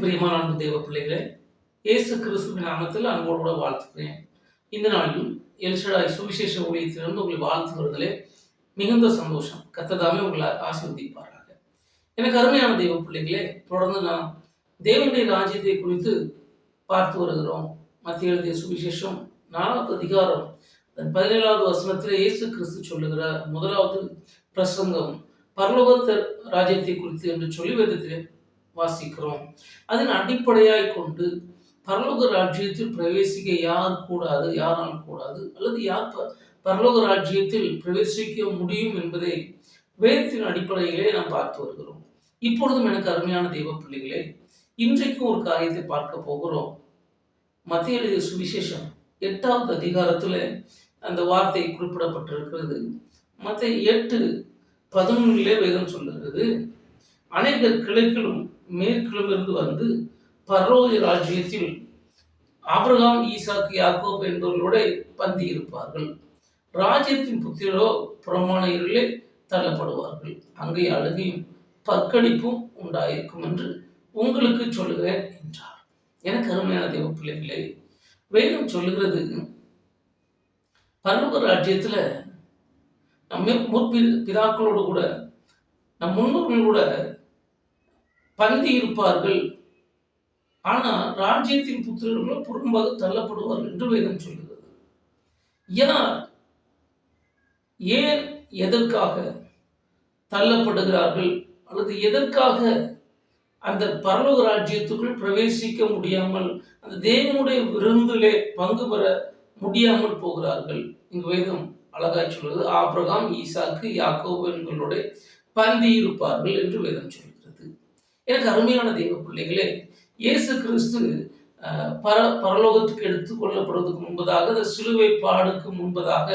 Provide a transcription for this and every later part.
கிறிஸ்துவுக்குள் பிரியமான அன்பு தேவ பிள்ளைகளே இயேசு கிறிஸ்துவின் நாமத்தில் அன்போடு கூட வாழ்த்துக்கிறேன் இந்த நாளிலும் எல்ஷடாய் சுவிசேஷ ஊழியத்திலிருந்து உங்களை வாழ்த்துவதிலே மிகுந்த சந்தோஷம். கத்ததாமே உங்களை ஆசீர்வதிப்பாராக. எனக்கு அருமையான தெய்வ பிள்ளைகளே தொடர்ந்து நாம் தேவனுடைய ராஜ்யத்தை குறித்து பார்த்து வருகிறோம். மத்திய எழுதிய சுவிசேஷம் நாலாவது அதிகாரம் பதினேழாவது வசனத்தில் இயேசு கிறிஸ்து சொல்லுகிற முதலாவது பிரசங்கம் பரலோக ராஜ்யத்தை குறித்து என்று சொல்லி வேதத்திலே வாசிக்கிறோம். அதன் அடிப்படையாய் கொண்டு பரலோக ராஜ்யத்தில் பிரவேசிக்க யார் கூடாது யாரால் கூடாது அல்லது யார் ப- பரலோக ராஜ்யத்தில் பிரவேசிக்க முடியும் என்பதை வேதத்தின் அடிப்படையிலே நாம் பார்த்து வருகிறோம். இப்பொழுதும் எனக்கு அருமையான தெய்வ பிள்ளைகளே இன்றைக்கும் ஒரு காரியத்தை பார்க்க போகிறோம். மத்திய எழுதிய சுவிசேஷம் எட்டாவது அதிகாரத்தில் அந்த வார்த்தை குறிப்பிடப்பட்டிருக்கிறது. மற்ற எட்டு பதினொன்றிலே வேதம் சொல்லுகிறது அனைத்து கிளைகளும் மேற்கிலுமிருந்து வந்து பரோய ராஜ்யத்தில் ஆபிரகாம் ஈசாக்கு யாக்கோப் என்பவர்களோட பந்தி இருப்பார்கள். ராஜ்யத்தின் புத்திரோ புறமானையர்களே தள்ளப்படுவார்கள். அங்கே அழுகையும் பற்கடிப்பும் உண்டாயிருக்கும் என்று உங்களுக்கு சொல்லுகிறேன் என்றார். எனக்கு அருமையான தெய்வ பிள்ளைகளே வேதம் சொல்லுகிறது பரலோக ராஜ்யத்தில் நம்ம முற்பி பிதாக்களோடு கூட நம் முன்னோர்கள் கூட பந்தி இருப்பார்கள். ஆனால் ராஜ்யத்தின் புத்திரர்களோ புறம்பாக தள்ளப்படுவார்கள் என்று வேதம் சொல்கிறது யார் ஏன் எதற்காக தள்ளப்படுகிறார்கள்? அல்லது எதற்காக அந்த பரலோக ராஜ்யத்துக்குள் பிரவேசிக்க முடியாமல் அந்த தேவனுடைய விருந்திலே பங்கு பெற முடியாமல் போகிறார்கள்? இங்கு வேதம் அழகாய் சொல்வது ஆபிரகாம் ஈசாக்கு யாக்கோபு என்களுடைய பந்தி இருப்பார்கள் என்று வேதம் சொல்கிறது எனக்கு அருமையான தெய்வ பிள்ளைகளே இயேசு கிறிஸ்து பர பரலோகத்துக்கு எடுத்துக் கொள்ளப்படுவதற்கு முன்பதாக சிலுவை பாடுக்கு முன்பதாக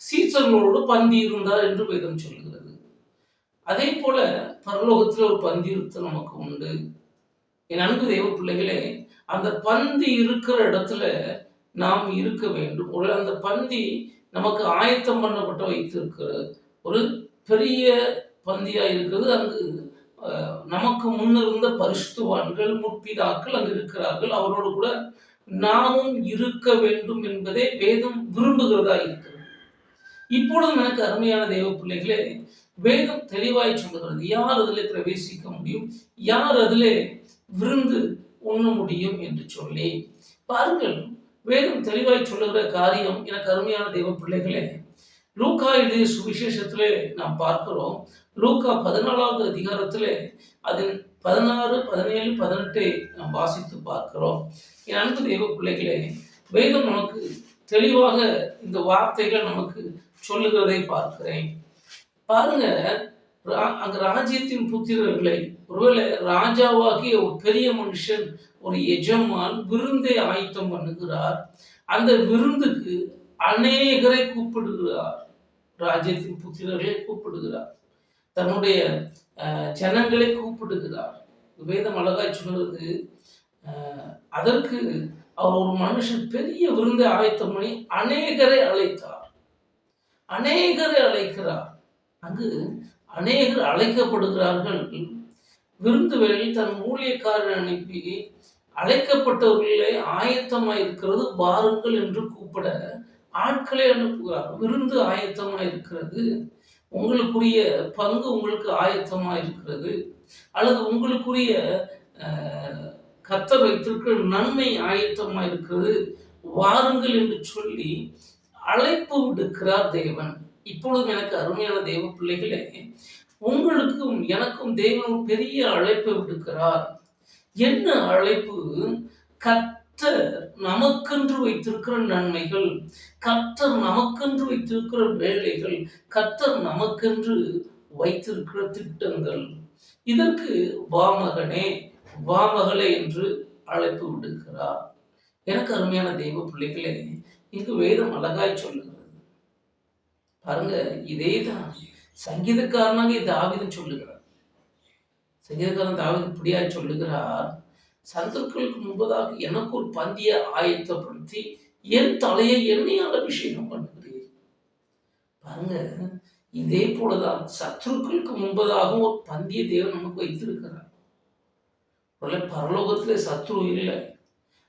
சீசர்களோடு பந்தி இருந்தார் என்று வேதம் சொல்கிறது அதே போல பரலோகத்தில் ஒரு பந்தி இருத்தல் நமக்கு உண்டு. என் அன்பு தெய்வ பிள்ளைகளே அந்த பந்தி இருக்கிற இடத்துல நாம் இருக்க வேண்டும். ஒரு அந்த பந்தி நமக்கு ஆயத்தம் பண்ணப்பட்டு வைத்திருக்கிற ஒரு பெரிய பந்தியாக இருக்கிறது. அங்கு அஹ், நமக்கு முன்னிருந்த பரிசுத்துவான்கள் முற்பிதாக்கள் அங்கு இருக்கிறார்கள். அவரோடு கூட நாமும் இருக்க வேண்டும் என்பதே வேதம் விரும்புகிறதா இருக்கிறது. இப்பொழுதும் எனக்கு அருமையான தெய்வ பிள்ளைகளே வேதம் தெளிவாய் சொல்லுகிறது. யார் அதில் பிரவேசிக்க முடியும்? யார் அதில் விருந்து உண்ண முடியும் என்று சொல்லி. பாருங்கள் வேதம் தெளிவாய் சொல்லுகிற காரியம் எனக்கு அருமையான தெய்வ பிள்ளைகளே லூக்கா எழுதிய சுவிசேஷத்திலே நாம் பார்க்கிறோம். லூக்கா பதினாலாவது அதிகாரத்திலே அதன் பதினாறு பதினேழு பதினெட்டை நாம் வாசித்து பார்க்கிறோம். என் அன்பு தெய்வ பிள்ளைகளே வேதம் நமக்கு தெளிவாக இந்த வார்த்தைகள் நமக்கு சொல்லுகிறதை பார்க்கிறேன். பாருங்க ரா- அங்க ராஜ்யத்தின் புத்திரர்களை ஒருவேளை ராஜாவாகிய ஒரு பெரிய மனுஷன் ஒரு எஜமான் விருந்தை ஆயத்தம் பண்ணுகிறார். அந்த விருந்துக்கு அநேகரை கூப்பிடுகிறார். ராஜ்யத்தின் புத்திரர்களை கூப்பிடுகிறார். தன்னுடைய ஜனங்களை கூப்பிடுகிறார். வேதம் அழகாய் சொல்கிறது அதற்கு அவர் ஒரு மனுஷன் பெரிய விருந்தை ஆயத்தம் பண்ணி அநேகரை அழைத்தார். அநேகரை அழைக்கிறார். அங்கு அநேகர் அழைக்கப்படுகிறார்கள். விருந்து வேளையில் தன் ஊழியக்காரன் அனுப்பி அழைக்கப்பட்டவர்களே ஆயத்தமாயிருக்கிறது இருக்கிறது வாருங்கள் என்று கூப்பிட ஆட்களை அனுப்புகிறார் விருந்து ஆயத்தமாக இருக்கிறது. உங்களுக்குரிய பங்கு உங்களுக்கு ஆயத்தமாக இருக்கிறது. அல்லது உங்களுக்குரிய கத்த வைத்திருக்கிற நன்மை ஆயத்தமாக இருக்கிறது. வாருங்கள் என்று சொல்லி அழைப்பு விடுக்கிறார் தேவன். இப்பொழுதும் எனக்கு அருமையான தெய்வ பிள்ளைகளே உங்களுக்கும் எனக்கும் தேவன் பெரிய அழைப்பை விடுக்கிறார். என்ன அழைப்பு? கத்தர் நமக்கென்று வைத்திருக்கிற நன்மைகள் கர்த்தர் நமக்கென்று வைத்திருக்கிற வேலைகள் கர்த்தர் நமக்கென்று வைத்திருக்கிற திட்டங்கள். இதற்கு வாமகனே வாமகளே என்று அழைப்பு விடுக்கிறார். எனக்கு அருமையான தெய்வ பிள்ளைகளே இங்கு வேதம் அழகாய் சொல்லுகிறது. பாருங்க இதே தான் சங்கீதக்காரனாக தாவிதன் சொல்லுகிறார். சங்கீதக்காரன் தாவிது இப்படியா சொல்லுகிறார் சத்துருக்களுக்கு முன்பதாக எனக்கு ஒரு பந்தியை ஆயத்தப்படுத்தி என் தலையை எண்ணெயால் அபிஷேகம் பண்ணுகிறீர். பாருங்க இதே போலதான் சத்ருக்களுக்கு முன்பதாக ஒரு பந்திய தேவன் நமக்கு வைத்திருக்கிறார். ஒருவேளை பரலோகத்திலே சத்ரு இல்லை.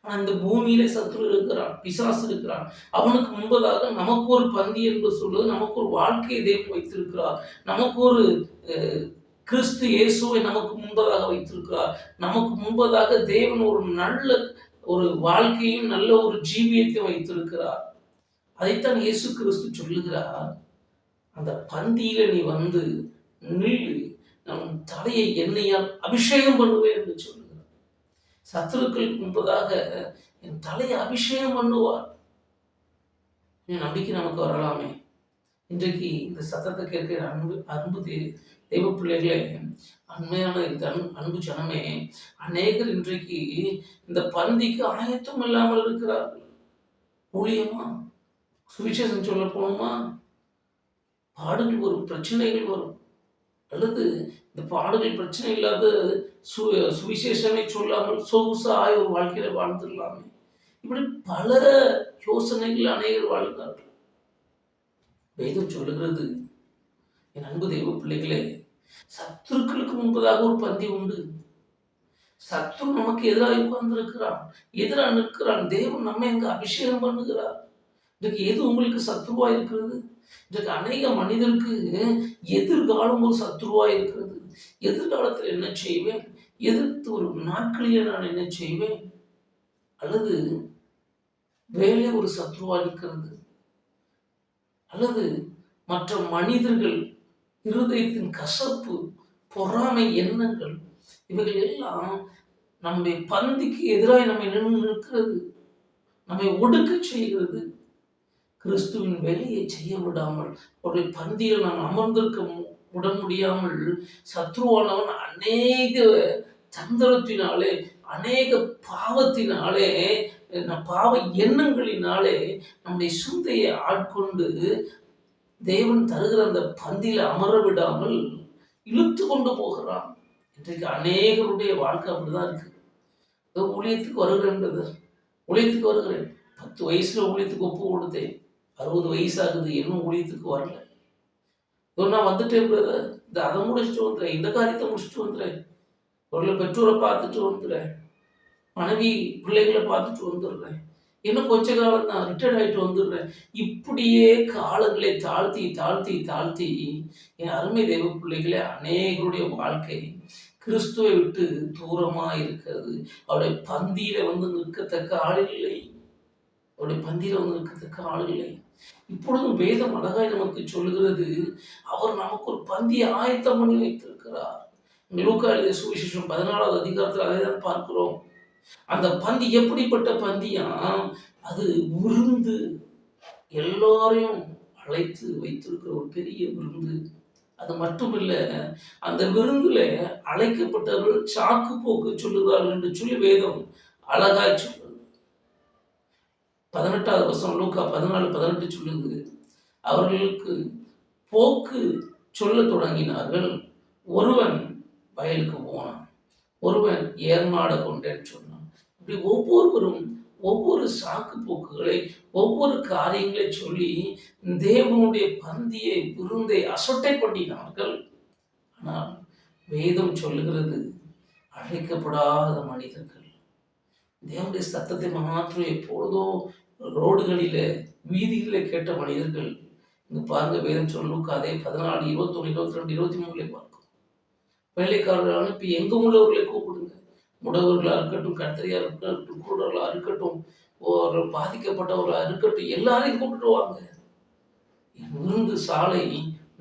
ஆனால் இந்த பூமியில சத்ரு இருக்கிறான் பிசாசு இருக்கிறான். அவனுக்கு முன்பதாக நமக்கு ஒரு பந்தி என்று சொல்வது நமக்கு ஒரு வாழ்க்கையை தேவன் வைத்திருக்கிறார். நமக்கு ஒரு கிறிஸ்து இயேசுவை நமக்கு முன்பதாக வைத்திருக்கிறார். நமக்கு முன்பதாக தேவன் ஒரு நல்ல ஒரு வாழ்க்கையும் நல்ல ஒரு ஜீவியத்தையும் வைத்திருக்கிறார். அதைத்தான் இயேசு கிறிஸ்து சொல்லுகிறார். அந்த பந்தியில நீ வந்து நில்லு. நம் தலையை எண்ணெயால் அபிஷேகம் பண்ணுவேன் என்று சொல்லுகிறார். சத்துருக்களுக்கு முன்பதாக என் தலையை அபிஷேகம் பண்ணுவார். நம்பிக்கை நமக்கு வரலாமே. இன்றைக்கு இந்த சத்தத்தை கேட்கிற அன்பு அன்பு தெய்வ பிள்ளைகளே அண்மையான இந்த அன்பு ஜனமே அநேகர் இன்றைக்கு இந்த பந்திக்கு ஆயத்தம் இல்லாமல் இருக்கிறார்கள். ஊழியமா? சுவிசேஷம் சொல்ல போகணுமா பாடுகள் வரும் பிரச்சனைகள் வரும். அல்லது இந்த பாடுகள் பிரச்சனை இல்லாத சு சுவிசேஷனை சொல்லாமல் சொகுசாய் ஒரு வாழ்க்கையில வாழ்ந்துடலாமே. இப்படி பல யோசனைகள் அநேகர் வாழ்கிறார்கள் வேதம் சொல்லுகிறது என் அன்பு தெய்வ பிள்ளைகளே சத்துருக்களுக்கு முன்பதாக ஒரு பந்தி உண்டு. சத்து நமக்கு எதிராக உட்கார்ந்திருக்கிறான். எதிராக நிற்கிறான். தேவன் நம்ம எங்க அபிஷேகம் பண்ணுகிறார். இன்றைக்கு எது உங்களுக்கு சத்ருவா இருக்கிறது? இன்றைக்கு அநேக மனிதருக்கு எதிர்காலம் ஒரு சத்ருவா இருக்கிறது. எதிர்காலத்தில் என்ன செய்வேன்? எதிர்த்து ஒரு நாட்களிலே நான் என்ன செய்வேன்? அல்லது வேலை ஒரு சத்ருவா இருக்கிறது அல்லது மற்ற மனிதர்கள் இருதயத்தின் கசப்பு பொறாமை எண்ணங்கள் இவைகள் எல்லாம் நம்முடைய பந்திக்கு எதிராக நம்மை நின்று நிற்கிறது. நம்மை ஒடுக்க செய்கிறது. கிறிஸ்துவின் வேலையை செய்ய விடாமல் அவருடைய பந்தியில் நாம் அமர்ந்திருக்க மு- விட முடியாமல் சத்ருவானவன் அநேக தந்திரத்தினாலே அநேக பாவத்தினாலே நம் பாவ எண்ணங்களினாலே நம்முடைய சிந்தையை ஆட்கொண்டு தேவன் தருகிற அந்த பந்தியில் அமர விடாமல் இழுத்து கொண்டு போகிறான். இன்றைக்கு அநேகருடைய வாழ்க்கை அப்படிதான் இருக்கு. ஊழியத்துக்கு வருகிறேன் brother. ஊழியத்துக்கு வருகிறேன். பத்து வயசுல ஊழியத்துக்கு ஒப்பு கொடுத்தேன். அறுபது வயசு ஆகுது இன்னும் ஊழியத்துக்கு வரல. நான் வந்துட்டேன் பிரதர். இந்த அதை முடிச்சுட்டு வந்துடுறேன் இந்த காரியத்தை முடிச்சுட்டு வந்துடுறேன். ஒரு பெற்றோரை பார்த்துட்டு வந்துடுறேன். மனைவி பிள்ளைகளை பார்த்துட்டு வந்துடுறேன். இன்னும் கொஞ்ச காலம் நான் ரிட்டையர்ட் ஆகிட்டு வந்துடுறேன். இப்படியே காலங்களை தாழ்த்தி தாழ்த்தி தாழ்த்தி என் அருமை தெய்வ பிள்ளைகளே அநேகருடைய வாழ்க்கை கிறிஸ்துவை விட்டு தூரமாக இருக்கிறது. அவருடைய பந்தியில் வந்து நிற்கத்தக்க ஆள் இல்லை. அவருடைய பந்தியில் வந்து நிற்கத்தக்க ஆள் இல்லை. இப்பொழுதும் வேதம் அழகாய் நமக்கு சொல்லுகிறது அவர் நமக்கு ஒரு பந்தியை ஆயத்தம் பண்ணி வைத்திருக்கிறார். லூக்கா எழுதிய சுவிசேஷம் பதினாலாவது அதிகாரத்தில் அதை தான் பார்க்கிறோம். அந்த பந்தி எப்படிப்பட்ட பந்தியாம் அது விருந்து எல்லாரையும் அழைத்து வைத்திருக்கிற ஒரு பெரிய விருந்து. அது மட்டுமில்ல அந்த விருந்துல அழைக்கப்பட்டவர்கள் சாக்கு போக்கு சொல்லுவார்கள் என்று சொல்லி வேதம் அழகாய் சொல்லுது பதினெட்டாவது வருஷம் லூக்கா பதினாலு பதினெட்டு சொல்லுது அவர்களுக்கு போக்கு சொல்லத் தொடங்கினார்கள். ஒருவன் வயலுக்கு போனான் ஒருவன் ஏர்மாட கொண்டேன்னு சொன்னான். இப்படி ஒவ்வொருவரும் ஒவ்வொரு சாக்கு போக்குகளை ஒவ்வொரு காரியங்களை சொல்லி தேவனுடைய பந்தியை விருந்தை அசட்டை பண்ணினார்கள் ஆனால் வேதம் சொல்லுகிறது அழைக்கப்படாத மனிதர்கள். தேவனுடைய சத்தத்தை மாத்திரம் எப்பொழுதோ ரோடுகளில வீதிகளில கேட்ட மனிதர்கள். இங்க பாருங்க வேதம் சொல்லுக்கு அதே பதினாலு இருபத்தொன்னு இருபத்தி ரெண்டு இருபத்தி மூணுல பார்க்கும். வேலைக்காரர்கள் அனுப்பி எங்க உள்ளவர்களை கூப்பிடுங்க. முடவர்களாக இருக்கட்டும் கத்திரியா இருக்கட்டும் குருடர்களாக இருக்கட்டும் ஒரு பாதிக்கப்பட்டவர்களா இருக்கட்டும் எல்லாரையும் கூப்பிட்டு வாங்க. விருந்து சாலை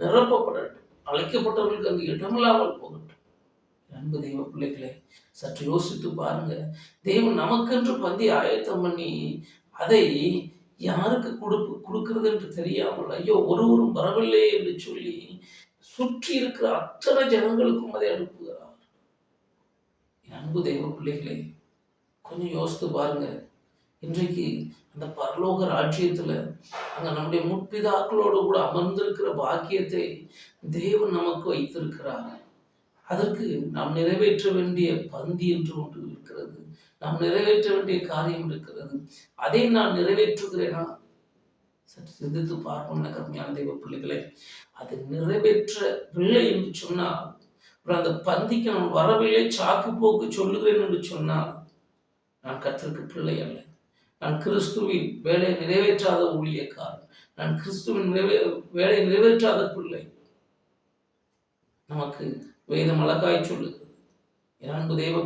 நிரப்பப்படட்டும். அழைக்கப்பட்டவர்களுக்கு அங்கு இடமில்லாமல் போகட்டும். அன்பு தெய்வ பிள்ளைகளை சற்று யோசித்து பாருங்க. தெய்வம் நமக்கென்று பந்தி ஆயத்தம் பண்ணி அதை யாருக்கு கொடுப்பு கொடுக்கிறது என்று தெரியாமல் ஐயோ ஒருவரும் வரவில்லை என்று சொல்லி சுற்றி இருக்கிற அத்தனை ஜனங்களுக்கும் அதை அனுப்புகிறார். அன்பு தெய்வ பிள்ளைகளை கொஞ்சம் யோசித்து பாருங்க. இன்றைக்கு அந்த பரலோக ராஜ்யத்தில் அங்கே நம்முடைய முற்பிதாக்களோடு கூட அமர்ந்திருக்கிற பாக்கியத்தை தேவன் நமக்கு வைத்திருக்கிறார். அதற்கு நாம் நிறைவேற்ற வேண்டிய பந்தி என்று ஒன்று இருக்கிறது. நாம் நிறைவேற்ற வேண்டிய காரியம் இருக்கிறது. அதை நான் நிறைவேற்றுகிறேனா? சற்று சிந்தித்து பார்ப்போம். கருமையான தெய்வ பிள்ளைகளே அது நிறைவேற்றவில்லை என்று சொன்னால் அப்புறம் அந்த பந்திக்கு நான் வரவில்லை சாக்கு போக்கு சொல்லுவேன் என்று சொன்னால் நான் கத்திற்கு பிள்ளை அல்ல. நான் கிறிஸ்துவின் வேலை நிறைவேற்றாத ஊழியக்காரன். நான் கிறிஸ்துவின் நிறைவே வேலை நிறைவேற்றாத பிள்ளை. நமக்கு வேதம் அழகாய் சொல்லுகிறது. என் அன்பு தெய்வ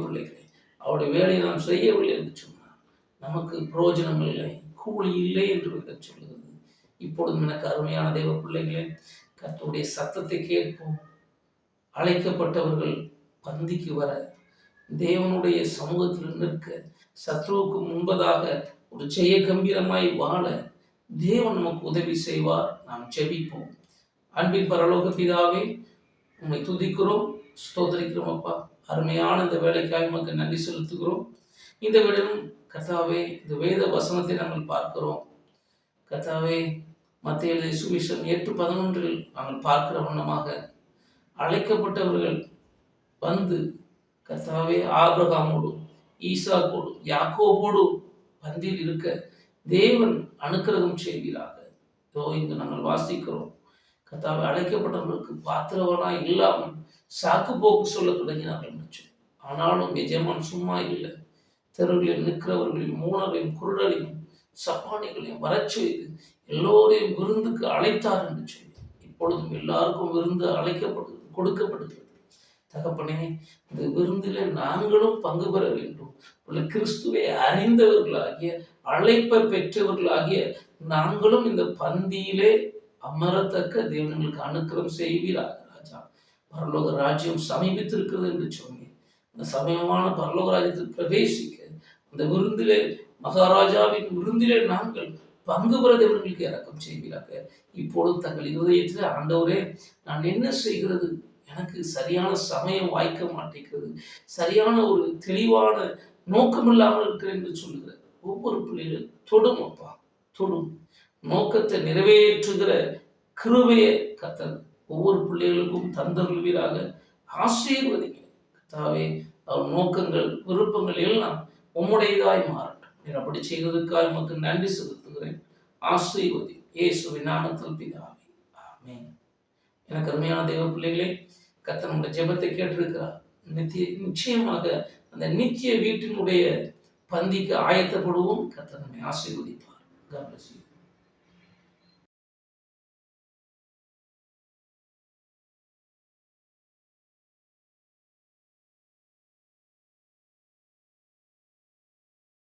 அவருடைய வேலையை நாம் செய்யவில்லை என்று சொன்னார் நமக்கு புரோஜனம் இல்லை கூலி இல்லை என்று வேதம் சொல்லுகிறது. இப்பொழுதும் எனக்கு அருமையான தெய்வ பிள்ளைகளே கத்துடைய சத்தத்தை கேட்போம். அழைக்கப்பட்டவர்கள் பந்திக்கு வர தேவனுடைய சமூகத்தில் நிற்க சத்ருவுக்கு முன்பதாக ஒரு ஜெய கம்பீரமாய் வாழ தேவன் நமக்கு உதவி செய்வார். நாம் ஜெபிப்போம். அன்பின் பரலோக பிதாவே உண்மை துதிக்கிறோம் ஸ்தோதரிக்கிறோம் அப்பா. அருமையான இந்த வேலைக்காய் நமக்கு நன்றி செலுத்துகிறோம். இந்த வேளையிலும் கதாவே இந்த வேத வசனத்தை நாங்கள் பார்க்கிறோம். கதாவே மத்திய சுவிசம் எட்டு பதினொன்றில் நாங்கள் பார்க்கிற வண்ணமாக அழைக்கப்பட்டவர்கள் வந்து கர்த்தாவே ஆபிரகாமோடும் ஈசாக்கோடும் யாக்கோபோடும் பந்தில் இருக்க தேவன் அனுக்கிரகம் செய்கிறாங்க இதோ இங்கு நாங்கள் வாசிக்கிறோம். கர்த்தாவை அழைக்கப்பட்டவர்களுக்கு பாத்திரவனா இல்லாமல் சாக்கு போக்கு சொல்ல தொடங்கினார்கள் என்று ஆனாலும் எஜமான் சும்மா இல்லை. தெருவில் நிற்கிறவர்களையும் மூணரையும் குருடரையும் சப்பானிகளையும் வரச் செய்து எல்லோரையும் விருந்துக்கு அழைத்தார் என்று சொல்லி இப்பொழுதும் எல்லாருக்கும் விருந்து அழைக்கப்படுகிறது கொடுக்கப்படுகிறது. தகப்பனே இந்த விருந்தில் நாங்களும் பங்கு பெற வேண்டும். உள்ள கிறிஸ்துவை அறிந்தவர்களாகிய அழைப்பை பெற்றவர்களாகிய நாங்களும் இந்த பந்தியிலே அமரத்தக்க தேவன்களுக்கு அனுக்கிரம் செய்வீராக ராஜா. பரலோக ராஜ்யம் சமீபித்திருக்கிறது என்று சொன்னேன். அந்த சமயமான பரலோக ராஜ்யத்தில் பிரவேசிக்க அந்த விருந்திலே மகாராஜாவின் விருந்திலே நாங்கள் பங்கு பிரதேவர்களுக்கு இறக்கம் செய்வீராக. இப்பொழுது தங்கள் இருதயத்தில் ஆண்டவரே நான் என்ன செய்கிறது? எனக்கு சரியான சமயம் வாய்க்க மாட்டேங்கிறது. சரியான ஒரு தெளிவான நோக்கம் இல்லாமல் இருக்கிறேன் என்று சொல்லுகிற ஒவ்வொரு பிள்ளைகளும் தொடும் அப்பா தொடும். நோக்கத்தை நிறைவேற்றுகிற கிருபையை கத்தர் ஒவ்வொரு பிள்ளைகளுக்கும் தந்தருள்வீராக. ஆசீர்வதிங்க. கத்தாவே அவர் நோக்கங்கள் விருப்பங்கள் எல்லாம் உம்முடையதாய் மாறட்டும். அப்படி செய்வதற்காக நமக்கு நன்றி செலுத்துகிறேன் ஆசீர்வதி. இயேசுவின் நாமத்தில் பிதாவே. ஆமேன். எனக்கு அருமையான தெய்வ பிள்ளைகளே கத்த நம்முடைய ஜெபத்தை கேட்டிருக்கிறார். நித்திய நிச்சயமாக அந்த நித்திய வீட்டினுடைய பந்திக்கு ஆயத்தப்படுவோம். கத்த நம்மை ஆசீர்வதிப்பார். God.